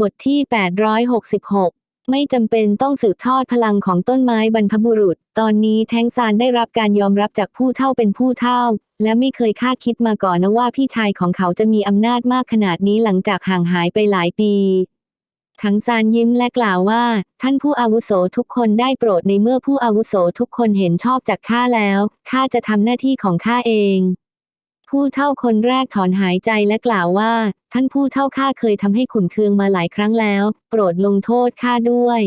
บทที่ 866 ไม่จำเป็นต้องสืบทอดพลังของต้นไม้บรรพบุรุษ ตอนนี้แทงซานได้รับการยอมรับจากผู้เฒ่าเป็นผู้เฒ่า และไม่เคยคาดคิดมาก่อนนะว่าพี่ชายของเขาจะมีอำนาจมากขนาดนี้หลังจากห่างหายไปหลายปีทั้งซานยิ้มและกล่าวว่า ท่านผู้อาวุโสทุกคนได้โปรดในเมื่อผู้อาวุโสทุกคนเห็นชอบจากข้าแล้วข้าจะทำหน้าที่ของข้าเอง ผู้เท่าคนแรกถอนหายใจและกล่าวว่า ท่านผู้เท่าข้าเคยทำให้ขุนเคืองมาหลายครั้งแล้ว โปรดลงโทษข้าด้วย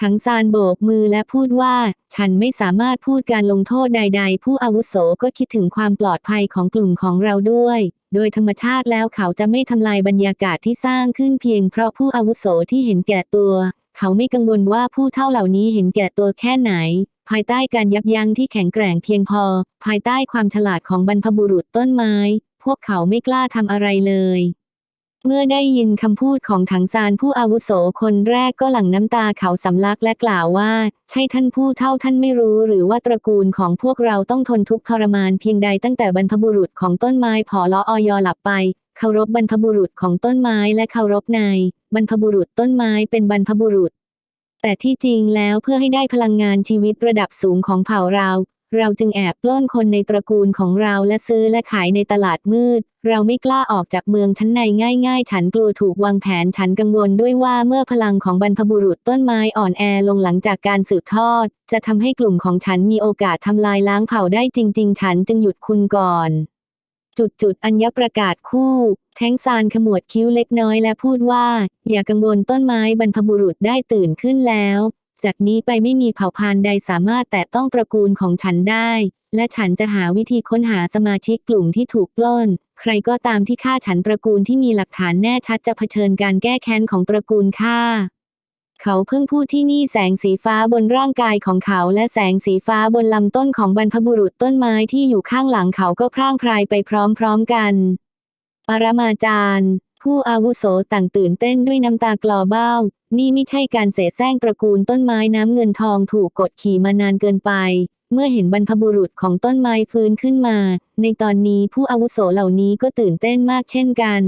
ทั้งซานโบกมือและพูดว่า ฉันไม่สามารถพูดการลงโทษใด ๆ ผู้อาวุโสก็คิดถึงความปลอดภัยของกลุ่มของเราด้วย โดยธรรมชาติแล้วเขาจะไม่ทำลายบรรยากาศที่สร้างขึ้นเพียงเพราะผู้อาวุโสที่เห็นแก่ตัว เขาไม่กังวลว่าผู้เท่าเหล่านี้เห็นแก่ตัวแค่ไหน ภายใต้การยับยั้งที่แข็งแกร่งเพียงพอ ภายใต้ความฉลาดของบรรพบุรุษต้นไม้ พวกเขาไม่กล้าทำอะไรเลย เมื่อได้ยินคำพูดของถังซานผู้อาวุโสคนแรกก็หลั่งน้ำตาเขาสำลักและกล่าวว่า ใช่ท่านผู้เท่าท่านไม่รู้หรือว่าตระกูลของพวกเราต้องทนทุกข์ทรมานเพียงใดตั้งแต่บรรพบุรุษของต้นไม้ผอลอออยหลับไปเคารพบรรพบุรุษของต้นไม้และเคารพนายบรรพบุรุษต้นไม้เป็นบรรพบุรุษ แต่ที่จริงแล้วเพื่อให้ได้พลังงานชีวิตระดับสูงของเผ่าเรา เราจึงแอบปล้นคนในตระกูลของเราและซื้อและขายในตลาดมืด เราไม่กล้าออกจากเมืองชั้นในง่าย ๆ ฉันกลัวถูกวางแผนฉันกังวลด้วยว่าเมื่อพลังของบรรพบุรุษต้นไม้อ่อนแอลงหลังจากการสืบทอด จะทำให้กลุ่มของฉันมีโอกาสทำลายล้างเผ่าได้จริง ๆ ฉันจึงหยุดคุณก่อน จุดจุดอัญญประกาศคู่ แท้งซานขมวดคิ้วเล็กน้อยและพูดว่า อย่ากังวลต้นไม้บรรพบุรุษได้ตื่นขึ้นแล้ว จากนี้ไปไม่มีเผ่าพันธุ์ใดสามารถแตะต้องตระกูลของฉันได้ และฉันจะหาวิธีค้นหาสมาชิกกลุ่มที่ถูกปล้น ใครก็ตามที่ฆ่าฉันตระกูลที่มีหลักฐานแน่ชัดจะเผชิญการแก้แค้นของตระกูลฆ่า เขาเพิ่งพูดที่นี่แสงสีฟ้าบนร่างกายของเขาและแสงสีฟ้าบนลำต้นของบรรพบุรุษต้นไม้ที่อยู่ข้างหลังเขาก็พร่างพรายไปพร้อมๆกัน ปรมาจารย์ ผู้อาวุโสต่างตื่นเต้นด้วยน้ำตากลอเบ้า นี่ไม่ใช่การเสแสร้งตระกูลต้นไม้น้ำเงินทองถูกกดขี่มานานเกินไป เมื่อเห็นบรรพบุรุษของต้นไม้ฟื้นขึ้นมา ในตอนนี้ผู้อาวุโสเหล่านี้ก็ตื่นเต้นมากเช่นกัน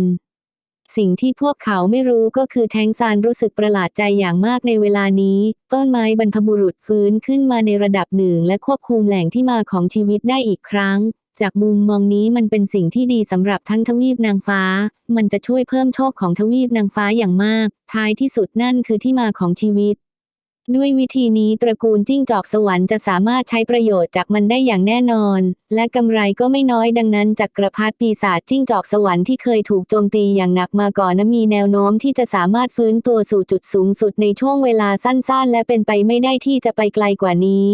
สิ่งที่พวกเขาไม่รู้ก็คือแทงซานรู้สึกประหลาดใจอย่างมากในเวลานี้ ต้นไม้บรรพบุรุษฟื้นขึ้นมาในระดับหนึ่ง และควบคุมแหล่งที่มาของชีวิตได้อีกครั้ง จากมุมมองนี้มันเป็นสิ่งที่ดีสำหรับทั้งทวีปนางฟ้า มันจะช่วยเพิ่มโชคของทวีปนางฟ้าอย่างมาก ท้ายที่สุดนั่นคือที่มาของชีวิต ด้วยวิธีนี้ตระกูลจิ้งจอกสวรรค์จะสามารถใช้ประโยชน์จากมันได้อย่างแน่นอน และกำไรก็ไม่น้อยดังนั้นจักกรพรรดิปีศาจจิ้งจอกสวรรค์ที่เคยถูกโจมตีอย่างหนักมาก่อนนั้นมีแนวโน้มที่จะสามารถฟื้นตัวสู่จุดสูงสุดในช่วงเวลาสั้นๆ และเป็นไปไม่ได้ที่จะไปไกลกว่านี้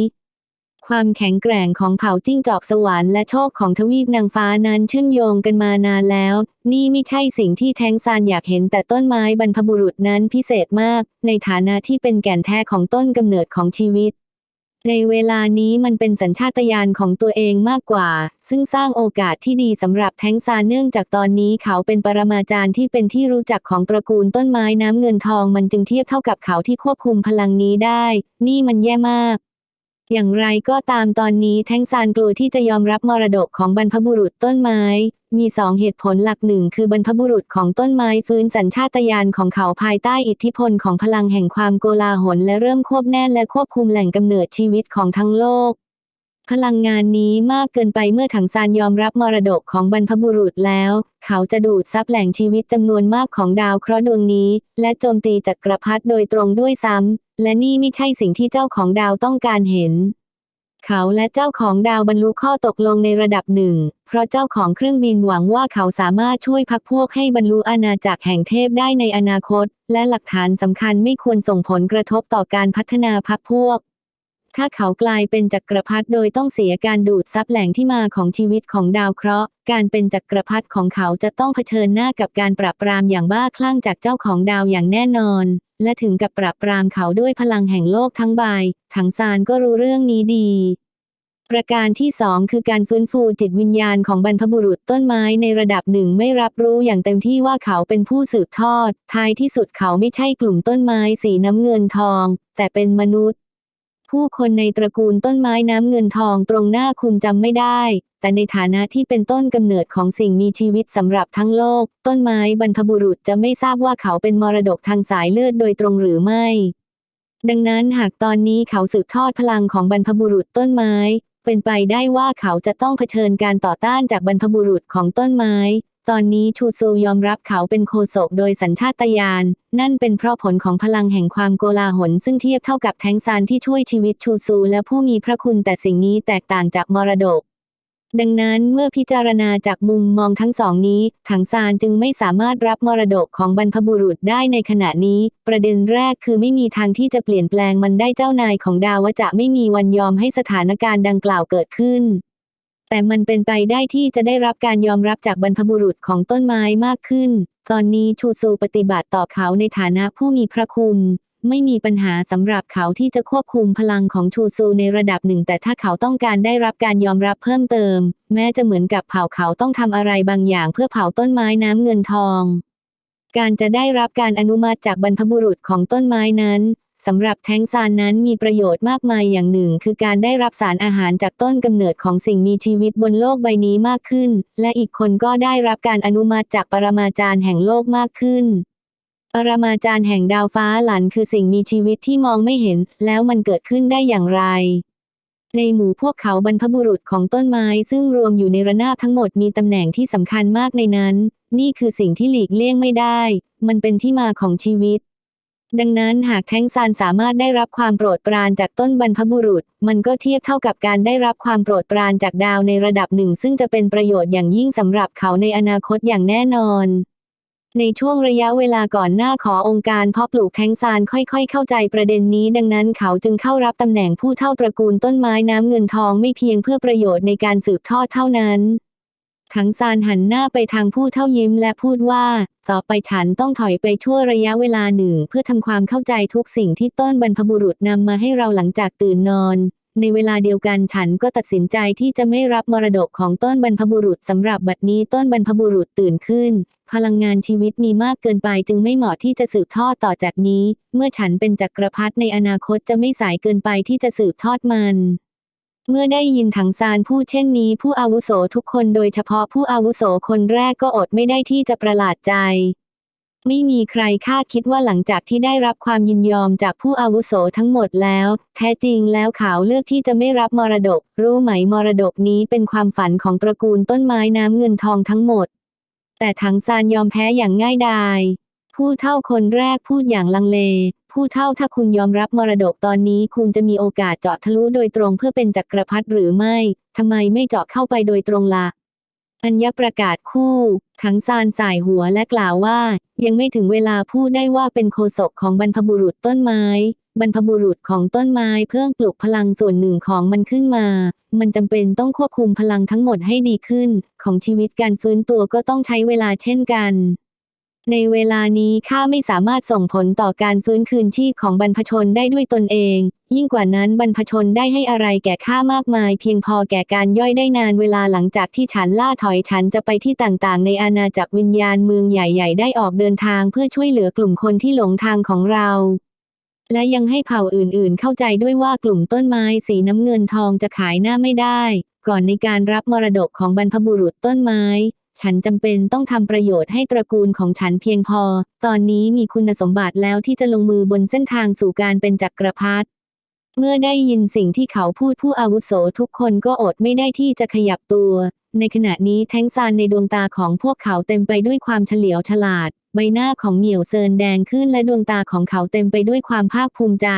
ความแข็งแกร่งของเผ่าจิ้งจอกสวรรค์และโชคของทวีปนางฟ้านั้นเชื่อมโยงกันมานานแล้ว นี่ไม่ใช่สิ่งที่แทงซานอยากเห็นแต่ต้นไม้บรรพบุรุษนั้นพิเศษมาก ในฐานะที่เป็นแก่นแท้ของต้นกำเนิดของชีวิต ในเวลานี้มันเป็นสัญชาตญาณของตัวเองมากกว่า ซึ่งสร้างโอกาสที่ดีสำหรับแทงซานเนื่องจากตอนนี้เขาเป็นปรมาจารย์ที่เป็นที่รู้จักของตระกูลต้นไม้น้ำเงินทองมันจึงเทียบเท่ากับเขาที่ควบคุมพลังนี้ได้ นี่มันแย่มาก อย่างไรก็ตามตอนนี้แท้งซานกลัวที่จะยอมรับมรดกของบรรพบุรุษต้นไม้ มีสองเหตุผลหลักหนึ่งคือบรรพบุรุษของต้นไม้ฟื้นสัญชาตญาณของเขาภายใต้อิทธิพลของพลังแห่งความโกลาหลและเริ่มควบแน่นและควบคุมแหล่งกำเนิดชีวิตของทั้งโลก พลังงานนี้มากเกินไปเมื่อถังซานยอมรับมรดกของบรรพบุรุษแล้ว เขาจะดูดซับแหล่งชีวิตจำนวนมากของดาวเคราะห์ดวงนี้ และโจมตีจักรพรรดิโดยตรงด้วยซ้ำและนี่ไม่ใช่สิ่งที่เจ้าของดาวต้องการเห็น เขาและเจ้าของดาวบรรลุข้อตกลงในระดับหนึ่ง เพราะเจ้าของเครื่องบินหวังว่าเขาสามารถช่วยพักพวกให้บรรลุอาณาจักรแห่งเทพได้ในอนาคต และหลักฐานสำคัญไม่ควรส่งผลกระทบต่อการพัฒนาพักพวกถ้าเขากลายเป็นจักรพรรดิโดยต้องเสียการดูดซับแหล่งที่มาของชีวิตของดาวเคราะห์ การเป็นจักรพรรดิของเขาจะต้องเผชิญหน้ากับการปราบปรามอย่างบ้าคลั่งจากเจ้าของดาวอย่างแน่นอน และถึงกับปราบปรามเขาด้วยพลังแห่งโลกทั้งใบ ถังซานก็รู้เรื่องนี้ดี ประการที่สองคือการฟื้นฟูจิตวิญญาณของบรรพบุรุษต้นไม้ในระดับหนึ่งไม่รับรู้อย่างเต็มที่ว่าเขาเป็นผู้สืบทอด ท้ายที่สุดเขาไม่ใช่กลุ่มต้นไม้สีน้ำเงินทอง แต่เป็นมนุษย์ผู้คนในตระกูลต้นไม้น้ำเงินทองตรงหน้าคุณจำไม่ได้ แต่ในฐานะที่เป็นต้นกำเนิดของสิ่งมีชีวิตสำหรับทั้งโลก ต้นไม้บรรพบุรุษจะไม่ทราบว่าเขาเป็นมรดกทางสายเลือดโดยตรงหรือไม่ ดังนั้นหากตอนนี้เขาสืบทอดพลังของบรรพบุรุษต้นไม้ เป็นไปได้ว่าเขาจะต้องเผชิญการต่อต้านจากบรรพบุรุษของต้นไม้ ตอนนี้ชูซูยอมรับเขาเป็นโคศกโดยสัญชาตญาณนั่นเป็นเพราะผลของพลังแห่งความโกลาหลซึ่งเทียบเท่ากับแทงซานที่ช่วยชีวิตชูซูและผู้มีพระคุณแต่สิ่งนี้แตกต่างจากมรดก ดังนั้นเมื่อพิจารณาจากมุมมองทั้งสองนี้ถังซานจึงไม่สามารถรับมรดกของบรรพบุรุษได้ในขณะนี้ ประเด็นแรกคือไม่มีทางที่จะเปลี่ยนแปลงมันได้เจ้านายของดาวจะไม่มีวันยอมให้สถานการณ์ดังกล่าวเกิดขึ้น แต่มันเป็นไปได้ที่จะได้รับการยอมรับจากบรรพบุรุษของต้นไม้มากขึ้น ตอนนี้ชูซูปฏิบัติต่อเขาในฐานะผู้มีพระคุณ ไม่มีปัญหาสำหรับเขาที่จะควบคุมพลังของชูซูในระดับหนึ่ง แต่ถ้าเขาต้องการได้รับการยอมรับเพิ่มเติม แม้จะเหมือนกับเผ่าเขาต้องทำอะไรบางอย่างเพื่อเผาต้นไม้น้ำเงินทอง การจะได้รับการอนุมัติจากบรรพบุรุษของต้นไม้นั้นสำหรับแท้งซานนั้นมีประโยชน์มากมายอย่างหนึ่ง คือการได้รับสารอาหารจากต้นกำเนิดของสิ่งมีชีวิตบนโลกใบนี้มากขึ้น และอีกคนก็ได้รับการอนุมัติจากปรมาจารย์แห่งโลกมากขึ้น ปรมาจารย์แห่งดาวฟ้าหลันคือสิ่งมีชีวิตที่มองไม่เห็น แล้วมันเกิดขึ้นได้อย่างไร ในหมู่พวกเขาบรรพบุรุษของต้นไม้ซึ่งรวมอยู่ในระนาบทั้งหมดมีตำแหน่งที่สำคัญมากในนั้น นี่คือสิ่งที่หลีกเลี่ยงไม่ได้ มันเป็นที่มาของชีวิต ดังนั้นหากแท้งซานสามารถได้รับความโปรดปรานจากต้นบรรพบุรุษ มันก็เทียบเท่ากับการได้รับความโปรดปรานจากดาวในระดับหนึ่ง ซึ่งจะเป็นประโยชน์อย่างยิ่งสำหรับเขาในอนาคตอย่างแน่นอน ในช่วงระยะเวลาก่อนหน้าขอองค์การเพาะปลูกแทงซานค่อยๆ เข้าใจประเด็นนี้ ดังนั้นเขาจึงเข้ารับตำแหน่งผู้เท่าตระกูลต้นไม้น้ำเงินทองไม่เพียงเพื่อประโยชน์ในการสืบทอดเท่านั้น ถังซานหันหน้าไปทางผู้เท่ายิ้มและพูดว่า ต่อไปฉันต้องถอยไปชั่วระยะเวลาหนึ่ง เพื่อทำความเข้าใจทุกสิ่งที่ต้นบรรพบุรุษนำมาให้เราหลังจากตื่นนอน ในเวลาเดียวกันฉันก็ตัดสินใจที่จะไม่รับมรดกของต้นบรรพบุรุษสำหรับบัดนี้ต้นบรรพบุรุษตื่นขึ้น พลังงานชีวิตมีมากเกินไปจึงไม่เหมาะที่จะสืบทอดต่อจากนี้ เมื่อฉันเป็นจักรพรรดิในอนาคตจะไม่สายเกินไปที่จะสืบทอดมันเมื่อได้ยินถังซานพูดเช่นนี้ ผู้อาวุโสทุกคนโดยเฉพาะผู้อาวุโสคนแรกก็อดไม่ได้ที่จะประหลาดใจ ไม่มีใครคาดคิดว่าหลังจากที่ได้รับความยินยอมจากผู้อาวุโสทั้งหมดแล้ว แท้จริงแล้วเขาเลือกที่จะไม่รับมรดก รู้ไหมมรดกนี้เป็นความฝันของตระกูลต้นไม้น้ำเงินทองทั้งหมด แต่ถังซานยอมแพ้อย่างง่ายดาย ผู้เท่าคนแรกพูดอย่างลังเล ผู้เท่าถ้าคุณยอมรับมรดกตอนนี้คุณจะมีโอกาสเจาะทะลุโดยตรงเพื่อเป็นจักรพรรดิหรือไม่ทำไมไม่เจาะเข้าไปโดยตรงละ่ะ อัญญประกาศคู่ทั้งซานสายหัวและกล่าวว่า ยังไม่ถึงเวลาพูดได้ว่าเป็นโคศกของบรรพบุรุษต้นไม้ บรรพบุรุษของต้นไม้เพื่อปลุกพลังส่วนหนึ่งของมันขึ้นมา มันจำเป็นต้องควบคุมพลังทั้งหมดให้ดีขึ้น ของชีวิตการฟื้นตัวก็ต้องใช้เวลาเช่นกัน ในเวลานี้ข้าไม่สามารถส่งผลต่อการฟื้นคืนชีพของบรรพชนได้ด้วยตนเอง ยิ่งกว่านั้นบรรพชนได้ให้อะไรแก่ข้ามากมาย เพียงพอแก่การย่อยได้นานเวลาหลังจากที่ฉันล่าถอยฉันจะไปที่ต่างๆ ในอาณาจักรวิญญาณเมืองใหญ่ ๆ ได้ออกเดินทางเพื่อช่วยเหลือกลุ่มคนที่หลงทางของเรา และยังให้เผ่าอื่นๆ เข้าใจด้วยว่ากลุ่มต้นไม้สีน้ำเงินทองจะขายหน้าไม่ได้ ก่อนในการรับมรดกของบรรพบุรุษต้นไม้ ฉันจำเป็นต้องทำประโยชน์ให้ตระกูลของฉันเพียงพอ ตอนนี้มีคุณสมบัติแล้วที่จะลงมือบนเส้นทางสู่การเป็นจักรพรรดิเมื่อได้ยินสิ่งที่เขาพูดผู้อาวุโสทุกคนก็อดไม่ได้ที่จะขยับตัว ในขณะนี้แทงซานในดวงตาของพวกเขาเต็มไปด้วยความเฉลียวฉลาด ใบหน้าของเหมียวเซินแดงขึ้นและดวงตาของเขาเต็มไปด้วยความภาคภูมิใจ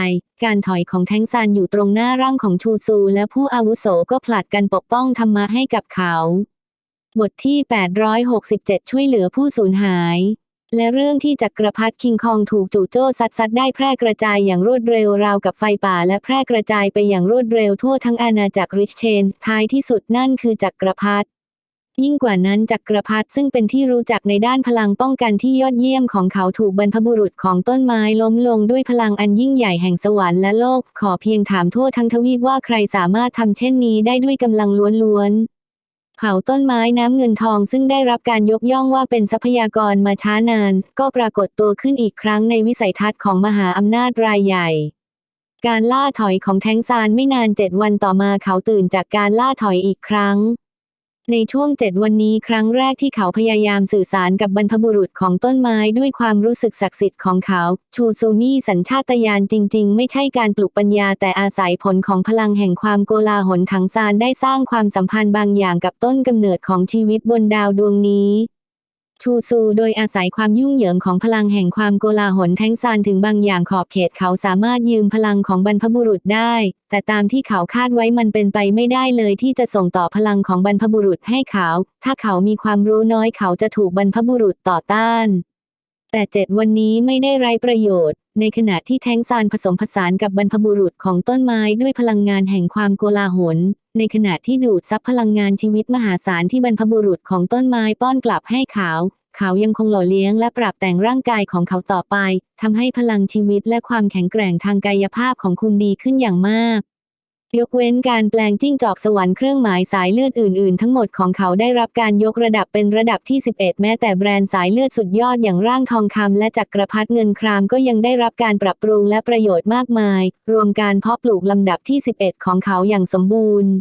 การถอยของแทงซานอยู่ตรงหน้าร่างของชูซู และผู้อาวุโสก็ผลัดกันปกป้องธรรมะให้กับเขา บทที่ 867 ช่วยเหลือผู้สูญหาย และเรื่องที่จักรพรรดิคิงคองถูกจู่โจ้ซัดซัดได้แพร่กระจายอย่างรวดเร็วราวกับไฟป่าและแพร่กระจายไปอย่างรวดเร็วทั่วทั้งอาณาจักรริชเชน ท้ายที่สุดนั่นคือจักรพรรดิยิ่งกว่านั้นจักรพรรดิซึ่งเป็นที่รู้จักในด้านพลังป้องกันที่ยอดเยี่ยมของเขาถูกบรรพบุรุษของต้นไม้ล้มลงด้วยพลังอันยิ่งใหญ่แห่งสวรรค์และโลก ขอเพียงถามทั่วทั้งทวีปว่าใครสามารถทำเช่นนี้ได้ด้วยกำลังล้วนๆ เผาต้นไม้น้ำเงินทองซึ่งได้รับการยกย่องว่าเป็นทรัพยากรมาช้านาน ก็ปรากฏตัวขึ้นอีกครั้งในวิสัยทัศน์ของมหาอำนาจรายใหญ่ การล่าถอยของแทงซานไม่นานเจ็ดวันต่อมาเขาตื่นจากการล่าถอยอีกครั้ง ในช่วงเจ็ดวันนี้ครั้งแรกที่เขาพยายามสื่อสารกับบรรพบุรุษของต้นไม้ด้วยความรู้สึกศักดิ์สิทธิ์ของเขา ชูซูมิสัญชาตญาณจริง ๆ ไม่ใช่การปลุกปัญญาแต่อาศัยผลของพลังแห่งความโกลาหลถังซานได้สร้างความสัมพันธ์บางอย่างกับต้นกำเนิดของชีวิตบนดาวดวงนี้ ชูซูโดยอาศัยความยุ่งเหยิงของพลังแห่งความโกลาหลแท้งซานถึงบางอย่างขอบเขตเขาสามารถยืมพลังของบรรพบุรุษได้ แต่ตามที่เขาคาดไว้มันเป็นไปไม่ได้เลยที่จะส่งต่อพลังของบรรพบุรุษให้เขา ถ้าเขามีความรู้น้อยเขาจะถูกบรรพบุรุษต่อต้าน แต่เจ็ดวันนี้ไม่ได้ไร้ประโยชน์ ในขณะที่แท้งซานผสมผสานกับบรรพบุรุษของต้นไม้ด้วยพลังงานแห่งความโกลาหล ในขณะที่ดูดซับพลังงานชีวิตมหาศาลที่บรรพบุรุษของต้นไม้ป้อนกลับให้เขา เขายังคงหล่อเลี้ยงและปรับแต่งร่างกายของเขาต่อไปทำให้พลังชีวิตและความแข็งแกร่งทางกายภาพของคุณดีขึ้นอย่างมาก ยกเว้นการแปลงจิ้งจอกสวรรค์เครื่องหมายสายเลือดอื่นๆ ทั้งหมดของเขาได้รับการยกระดับเป็นระดับที่ 11 แม้แต่แบรนด์สายเลือดสุดยอดอย่างร่างทองคำและจักรพรรดิเงินครามก็ยังได้รับการปรับปรุงและประโยชน์มากมาย รวมการเพาะปลูกลำดับที่ 11 ของเขาอย่างสมบูรณ์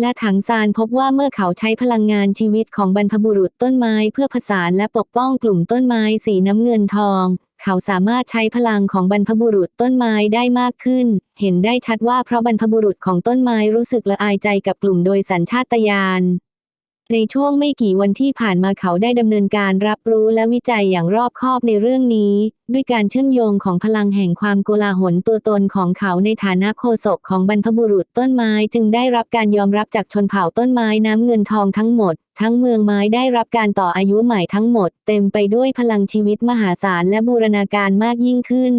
และถังซานพบว่าเมื่อเขาใช้พลังงานชีวิตของบรรพบุรุษต้นไม้เพื่อผสานและปกป้องกลุ่มต้นไม้สีน้ำเงินทอง เขาสามารถใช้พลังของบรรพบุรุษต้นไม้ได้มากขึ้น เห็นได้ชัดว่าเพราะบรรพบุรุษของต้นไม้รู้สึกละอายใจกับกลุ่มโดยสัญชาตญาณในช่วงไม่กี่วันที่ผ่านมาเขาได้ดำเนินการรับรู้และวิจัยอย่างรอบคอบในเรื่องนี้ ด้วยการเชื่อมโยงของพลังแห่งความโกลาหลตัวตนของเขาในฐานะโฆษกของบรรพบุรุษต้นไม้ จึงได้รับการยอมรับจากชนเผ่าต้นไม้น้ำเงินทองทั้งหมด ทั้งเมืองไม้ได้รับการต่ออายุใหม่ทั้งหมด เต็มไปด้วยพลังชีวิตมหาศาลและบูรณาการมากยิ่งขึ้น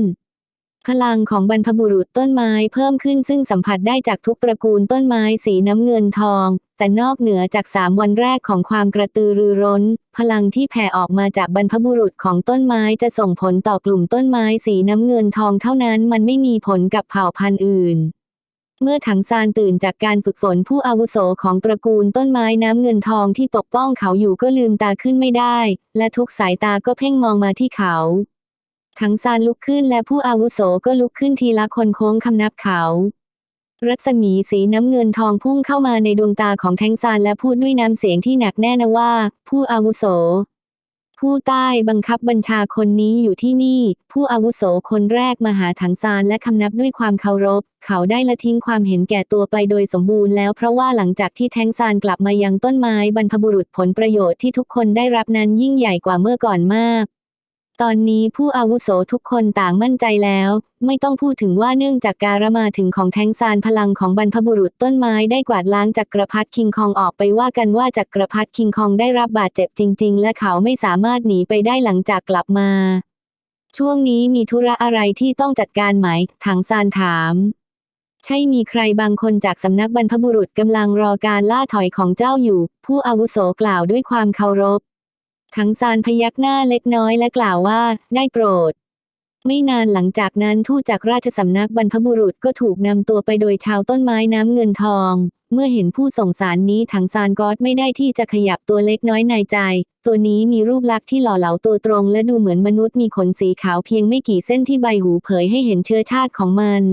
พลังของบรรพบุรุษต้นไม้เพิ่มขึ้นซึ่งสัมผัสได้จากทุกตระกูลต้นไม้สีน้ำเงินทอง แต่นอกเหนือจากสามวันแรกของความกระตือรือร้น พลังที่แผ่ออกมาจากบรรพบุรุษของต้นไม้จะส่งผลต่อกลุ่มต้นไม้สีน้ำเงินทองเท่านั้นมันไม่มีผลกับเผ่าพันธุ์อื่น เมื่อถังซานตื่นจากการฝึกฝนผู้อาวุโสของตระกูลต้นไม้น้ำเงินทองที่ปกป้องเขาอยู่ก็ลืมตาขึ้นไม่ได้ และทุกสายตาก็เพ่งมองมาที่เขา ถังซานลุกขึ้นและผู้อาวุโสก็ลุกขึ้นทีละคนโค้งคำนับเขา รัศมีสีน้ำเงินทองพุ่งเข้ามาในดวงตาของแทงซานและพูดด้วยน้ำเสียงที่หนักแน่นว่า ผู้อาวุโส ผู้ใต้บังคับบัญชาคนนี้อยู่ที่นี่ ผู้อาวุโสคนแรกมาหาถังซานและคำนับด้วยความเคารพ เขาได้ละทิ้งความเห็นแก่ตัวไปโดยสมบูรณ์แล้วเพราะว่าหลังจากที่แทงซานกลับมายังต้นไม้บรรพบุรุษผลประโยชน์ที่ทุกคนได้รับนั้นยิ่งใหญ่กว่าเมื่อก่อนมาก ตอนนี้ผู้อาวุโสทุกคนต่างมั่นใจแล้ว ไม่ต้องพูดถึงว่าเนื่องจากการมาถึงของแทงซานพลังของบรรพบุรุษต้นไม้ได้กวาดล้างจักกรพรรดิคิงคองออกไปว่ากันว่าจักรพรรดิคิงคองได้รับบาดเจ็บจริง ๆ และเขาไม่สามารถหนีไปได้หลังจากกลับมา ช่วงนี้มีธุระอะไรที่ต้องจัดการไหมถังซานถาม ใช่มีใครบางคนจากสำนักบรรพบุรุษกำลังรอการล่าถอยของเจ้าอยู่ ผู้อาวุโสกล่าวด้วยความเคารพ ทั้งซานพยักหน้าเล็กน้อยและกล่าวว่า ได้โปรด ไม่นานหลังจากนั้นทูตจากราชสำนักบรรพบุรุษก็ถูกนำตัวไปโดยชาวต้นไม้น้ำเงินทอง เมื่อเห็นผู้ส่งสารนี้ถังซานก็อดไม่ได้ที่จะขยับตัวเล็กน้อยในใจ ตัวนี้มีรูปลักษณ์ที่หล่อเหลาตัวตรง และดูเหมือนมนุษย์มีขนสีขาวเพียงไม่กี่เส้นที่ใบหูเผยให้เห็นเชื้อชาติของมัน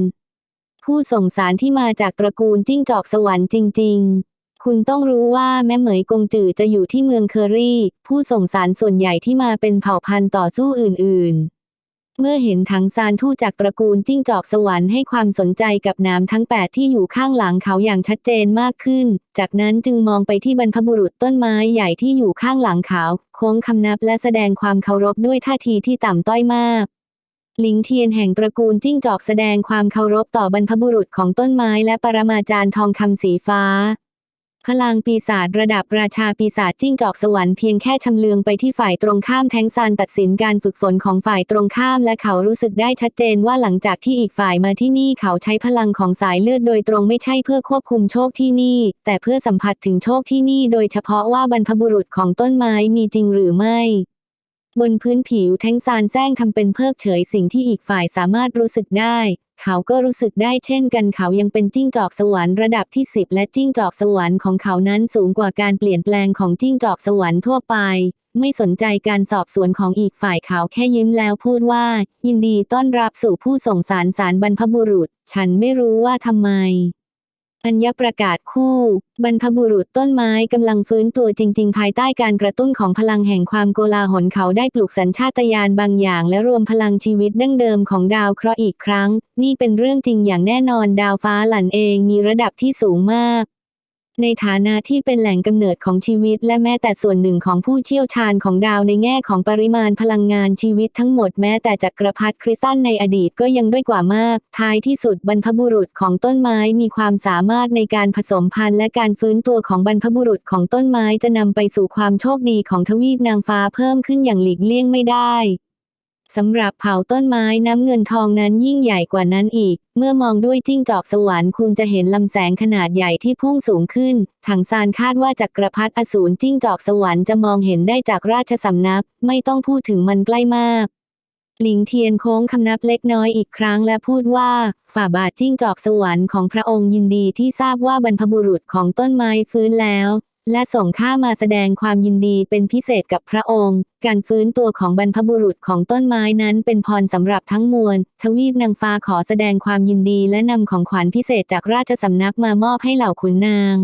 ผู้ส่งสารที่มาจากตระกูลจิ้งจอกสวรรค์จริง ๆ คุณต้องรู้ว่าแม่เหมยกงจือจะอยู่ที่เมืองเคอรี่ ผู้ส่งสารส่วนใหญ่ที่มาเป็นเผ่าพันธุ์ต่อสู้อื่น ๆเมื่อเห็นถังซานทูตจากตระกูลจิ้งจอกสวรรค์ให้ความสนใจกับน้ำทั้งแปดที่อยู่ข้างหลังเขาอย่างชัดเจนมากขึ้น จากนั้นจึงมองไปที่บรรพบุรุษต้นไม้ใหญ่ที่อยู่ข้างหลังเขา โค้งคำนับและแสดงความเคารพด้วยท่าทีที่ต่ำต้อยมาก หลิงเทียนแห่งตระกูลจิ้งจอกแสดงความเคารพต่อบรรพบุรุษของต้นไม้และปรมาจารย์ทองคำสีฟ้า พลังปีศาจระดับราชาปีศาจจิ้งจอกสวรรค์เพียงแค่ชำเลืองไปที่ฝ่ายตรงข้ามแทงซานตัดสินการฝึกฝนของฝ่ายตรงข้ามและเขารู้สึกได้ชัดเจนว่าหลังจากที่อีกฝ่ายมาที่นี่เขาใช้พลังของสายเลือดโดยตรงไม่ใช่เพื่อควบคุมโชคที่นี่ แต่เพื่อสัมผัสถึงโชคที่นี่โดยเฉพาะว่าบรรพบุรุษของต้นไม้มีจริงหรือไม่ บนพื้นผิวแทงซานแซงทำเป็นเพิกเฉยสิ่งที่อีกฝ่ายสามารถรู้สึกได้ เขาก็รู้สึกได้เช่นกันเขายังเป็นจิ้งจอกสวรรค์ระดับที่ 10 และจิ้งจอกสวรรค์ของเขานั้นสูงกว่าการเปลี่ยนแปลงของจิ้งจอกสวรรค์ทั่วไป ไม่สนใจการสอบสวนของอีกฝ่ายเขาแค่ยิ้มแล้วพูดว่า ยินดีต้อนรับสู่ผู้ส่งสารสารบรรพบุรุษ ฉันไม่รู้ว่าทำไม อัญญประกาศคู่ บรรพบุรุษต้นไม้กำลังฟื้นตัวจริง ๆ ภายใต้การกระตุ้นของพลังแห่งความโกลาหลเขาได้ปลูกสัญชาตญาณบางอย่าง และรวมพลังชีวิตดั้งเดิมของดาวเคราะห์อีกครั้ง นี่เป็นเรื่องจริงอย่างแน่นอนดาวฟ้าหลั่นเองมีระดับที่สูงมาก ในฐานะที่เป็นแหล่งกำเนิดของชีวิตและแม้แต่ส่วนหนึ่งของผู้เชี่ยวชาญของดาวในแง่ของปริมาณพลังงานชีวิตทั้งหมดแม้แต่จักรพรรดิคริสตัลในอดีตก็ยังด้อยกว่ามาก ท้ายที่สุดบรรพบุรุษของต้นไม้มีความสามารถในการผสมพันธุ์และการฟื้นตัวของบรรพบุรุษของต้นไม้จะนำไปสู่ความโชคดีของทวีปนางฟ้าเพิ่มขึ้นอย่างหลีกเลี่ยงไม่ได้ สำหรับเผ่าต้นไม้น้ำเงินทองนั้นยิ่งใหญ่กว่านั้นอีก เมื่อมองด้วยจิ้งจอกสวรรค์คุณจะเห็นลำแสงขนาดใหญ่ที่พุ่งสูงขึ้น ถังซานคาดว่าจักรพรรดิอสูรจิ้งจอกสวรรค์จะมองเห็นได้จากราชสำนัก ไม่ต้องพูดถึงมันใกล้มากหลิงเทียนโค้งคำนับเล็กน้อยอีกครั้งและพูดว่า ฝ่าบาทจิ้งจอกสวรรค์ของพระองค์ยินดีที่ทราบว่าบรรพบุรุษของต้นไม้ฟื้นแล้ว และส่งข้ามาแสดงความยินดีเป็นพิเศษกับพระองค์ การฟื้นตัวของบรรพบุรุษของต้นไม้นั้นเป็นพรสำหรับทั้งมวล ทวีปนางฟ้าขอแสดงความยินดีและนำของขวัญพิเศษจากราชสำนักมามอบให้เหล่าขุนนาง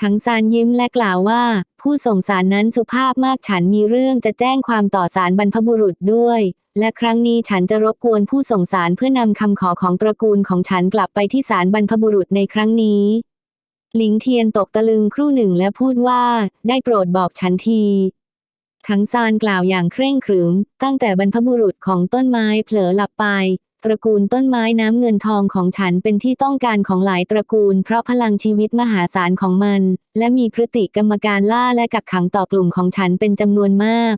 ทั้งซานยิ้มและกล่าวว่า ผู้ส่งสารนั้นสุภาพมากฉันมีเรื่องจะแจ้งความต่อสารบรรพบุรุษด้วย และครั้งนี้ฉันจะรบกวนผู้ส่งสารเพื่อนำคำขอของตระกูลของฉันกลับไปที่ศาลบรรพบุรุษในครั้งนี้ หลิงเทียนตกตะลึงครู่หนึ่งและพูดว่า ได้โปรดบอกฉันทีทั้งซานกล่าวอย่างเคร่งขรึม ตั้งแต่บรรพบุรุษของต้นไม้เผลอหลับไป ตระกูลต้นไม้น้ำเงินทองของฉันเป็นที่ต้องการของหลายตระกูล เพราะพลังชีวิตมหาศาลของมัน และมีพฤติกรรมการล่าและกักขังต่อกลุ่มของฉันเป็นจำนวนมาก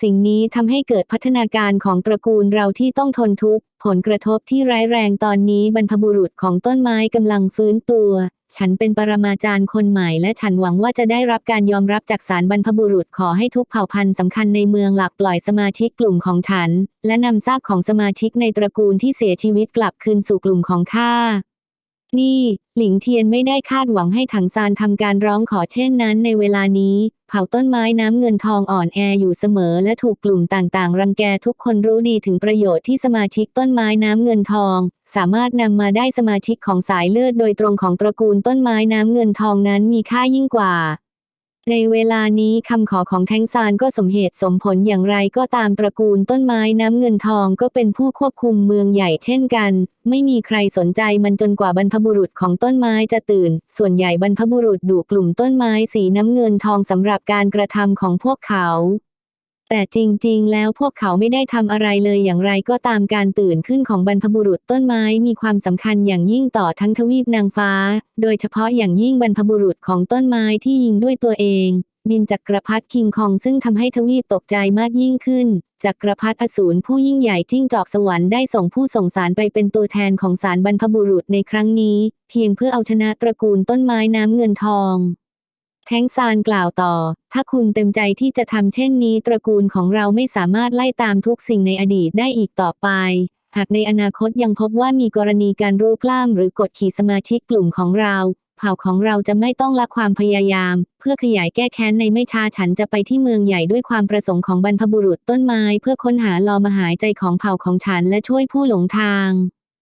สิ่งนี้ทำให้เกิดพัฒนาการของตระกูลเราที่ต้องทนทุกข์ ผลกระทบที่ร้ายแรงตอนนี้บรรพบุรุษของต้นไม้กำลังฟื้นตัว ฉันเป็นปรมาจารย์คนใหม่และฉันหวังว่าจะได้รับการยอมรับจากศาลบรรพบุรุษขอให้ทุกเผ่าพันธุ์สำคัญในเมืองหลักปล่อยสมาชิกกลุ่มของฉัน และนำซากของสมาชิกในตระกูลที่เสียชีวิตกลับคืนสู่กลุ่มของข้านี่ หลิงเทียนไม่ได้คาดหวังให้ถังซานทำการร้องขอเช่นนั้นในเวลานี้ เผ่าต้นไม้น้ำเงินทองอ่อนแออยู่เสมอและถูกกลุ่มต่างๆ รังแกทุกคนรู้ดีถึงประโยชน์ที่สมาชิกต้นไม้น้ำเงินทอง สามารถนำมาได้สมาชิกของสายเลือดโดยตรงของตระกูลต้นไม้น้ำเงินทองนั้นมีค่ายิ่งกว่า ในเวลานี้คำขอของแทงซานก็สมเหตุสมผลอย่างไรก็ตามตระกูลต้นไม้น้ำเงินทองก็เป็นผู้ควบคุมเมืองใหญ่เช่นกัน ไม่มีใครสนใจมันจนกว่าบรรพบุรุษของต้นไม้จะตื่น ส่วนใหญ่บรรพบุรุษดูกลุ่มต้นไม้สีน้ำเงินทองสำหรับการกระทำของพวกเขา แต่จริง ๆ แล้วพวกเขาไม่ได้ทำอะไรเลยอย่างไรก็ตามการตื่นขึ้นของบรรพบุรุษต้นไม้มีความสำคัญอย่างยิ่งต่อทั้งทวีปนางฟ้า โดยเฉพาะอย่างยิ่งบรรพบุรุษของต้นไม้ที่ยิงด้วยตัวเอง บินจักรพรรดิคิงคองซึ่งทำให้ทวีปตกใจมากยิ่งขึ้นจักรพรรดิอสูรผู้ยิ่งใหญ่จิ้งจอกสวรรค์ได้ส่งผู้ส่งสารไปเป็นตัวแทนของสารบรรพบุรุษในครั้งนี้ เพียงเพื่อเอาชนะตระกูลต้นไม้น้ำเงินทอง แท้งซานกล่าวต่อ ถ้าคุณเต็มใจที่จะทำเช่นนี้ตระกูลของเราไม่สามารถไล่ตามทุกสิ่งในอดีตได้อีกต่อไป หากในอนาคตยังพบว่ามีกรณีการรูปล้ามหรือกดขี่สมาชิกกลุ่มของเรา เผ่าของเราจะไม่ต้องละความพยายาม เพื่อขยายแก้แค้นในไม่ช้าฉันจะไปที่เมืองใหญ่ด้วยความประสงค์ของบรรพบุรุษต้นไม้ เพื่อค้นหาลอมหายใจของเผ่าของฉันและช่วยผู้หลงทาง